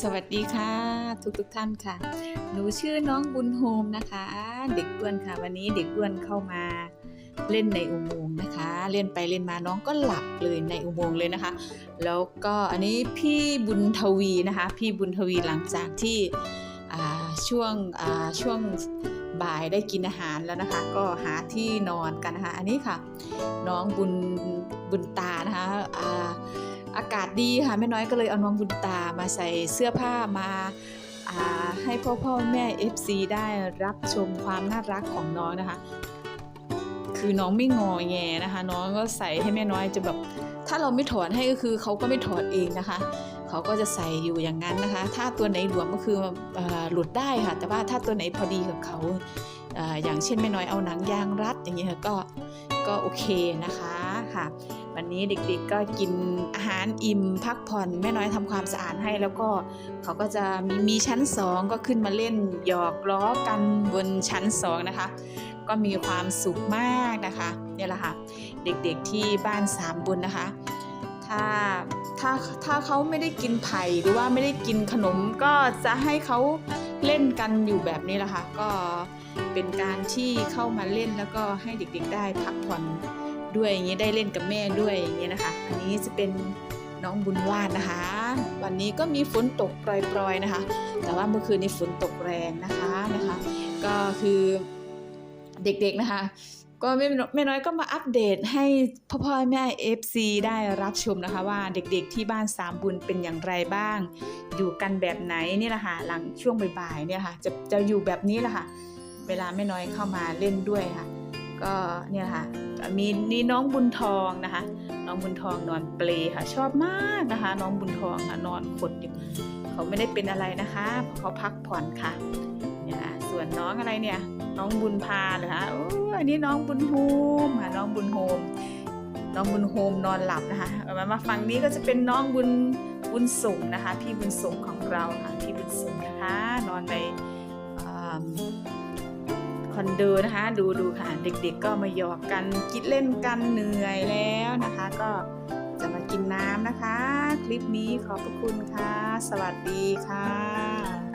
สวัสดีค่ะ ทุกทุกๆท่านค่ะ หนูชื่อน้องบุญโฮมนะคะ เด็กอ้วนค่ะ วันนี้เด็กอ้วนเข้ามาเล่นในอุโมงค์นะคะ เล่นไปเล่นมาน้องก็หลับเลยในอุโมงค์เลยนะคะ แล้วก็อันนี้พี่บุญทวีนะคะ พี่บุญทวีหลังจากที่ช่วงช่วงบ่ายได้กินอาหารแล้วนะคะ ก็หาที่นอนกันนะคะ อันนี้ค่ะ น้องบุญบุญตานะคะ อากาศดีค่ะแม่น้อยก็เลยเอาน้องบุญตามาใส่เสื้อผ้ามาให้พ่อพ่อแม่ FC ได้รับชมความน่ารักของน้องนะคะ คือน้องไม่งอแงนะคะ น้องก็ใส่ให้แม่น้อยจะแบบถ้าเราไม่ถอดให้ก็คือเขาก็ไม่ถอดเองนะคะเขาก็จะใส่อยู่อย่างนั้นนะคะ ถ้าตัวไหนหลวมก็คืออหลุดได้ค่ะ แต่ว่าถ้าตัวไหนพอดีกับเขาออย่างเช่นแม่น้อยเอาหนังยางรัดอย่างเงี้ยก็ก็โอเคนะคะค่ะ วันนี้เด็กๆก็กินอาหารอิ่มพักผ่อนแม่น้อยทำความสะอาดให้ แล้วก็เขาก็จะมีมีชั้นสองก็ขึ้นมาเล่นหยอกล้อกันบนชั้นสองนะคะ ก็มีความสุขมากนะคะเนี่ยแหละค่ะเด็กๆที่บ้านสามบุญนะคะถ้าถ้าถ้าเขาไม่ได้กินไผ่หรือว่าไม่ได้กินขนมก็จะให้เขาเล่นกันอยู่แบบนี้แหละค่ะก็เป็นการที่เข้ามาเล่นแล้วก็ให้เด็กๆได้พักผ่อน ด้วยอย่างนี้ยได้เล่นกับแม่ด้วยอย่างนี้ยนะคะ อันนี้จะเป็นน้องบุญวาดนะคะ วันนี้ก็มีฝนตกปล่อยๆนะคะ แต่ว่าเมื่อคืนนี้ฝนตกแรงนะคะนะคะ ก็คือเด็กๆนะคะก็ไม่ไม่น้อยก็มาอัปเดตให้พ่อพ่อแม่ FC ได้รับชมนะคะว่าเด็กๆที่บ้านสามบุญเป็นอย่างไรบ้าง อยู่กันแบบไหนนี่แหละค่ะหลังช่วงบ่ายๆเนี่ยค่ะจะจะอยู่แบบนี้แหละค่ะ เวลาแม่น้อยเข้ามาเล่นด้วยค่ะ ก็เนี่ยค่ะ มีนี่น้องบุญทองนะคะ น้องบุญทองนอนเปลค่ะ ชอบมากนะคะ น้องบุญทองค่ะนอนขดอยู่เขาไม่ได้เป็นอะไรนะคะเขาพักผ่อนค่ะเนี่ยส่วนน้องอะไรเนี่ย น้องบุญพาเลยค่ะอ,อันนี้น้องบุญโฮมค่ะน้องบุญโฮมน้องบุญโฮมนอนหลับนะคะเอามามาฝั่งนี้ก็จะเป็นน้องบุญบุญสมนะคะ พี่บุญสมของเราค่ะพี่บุญสมนะคะนอนในอ่า คอนโดนะคะ ดูดูค่ะ เด็กๆก็มาหยอกกันคิดเล่นกันเหนื่อยแล้วนะคะ ก็จะมากินน้ำนะคะ คลิปนี้ขอบพระคุณค่ะ สวัสดีค่ะ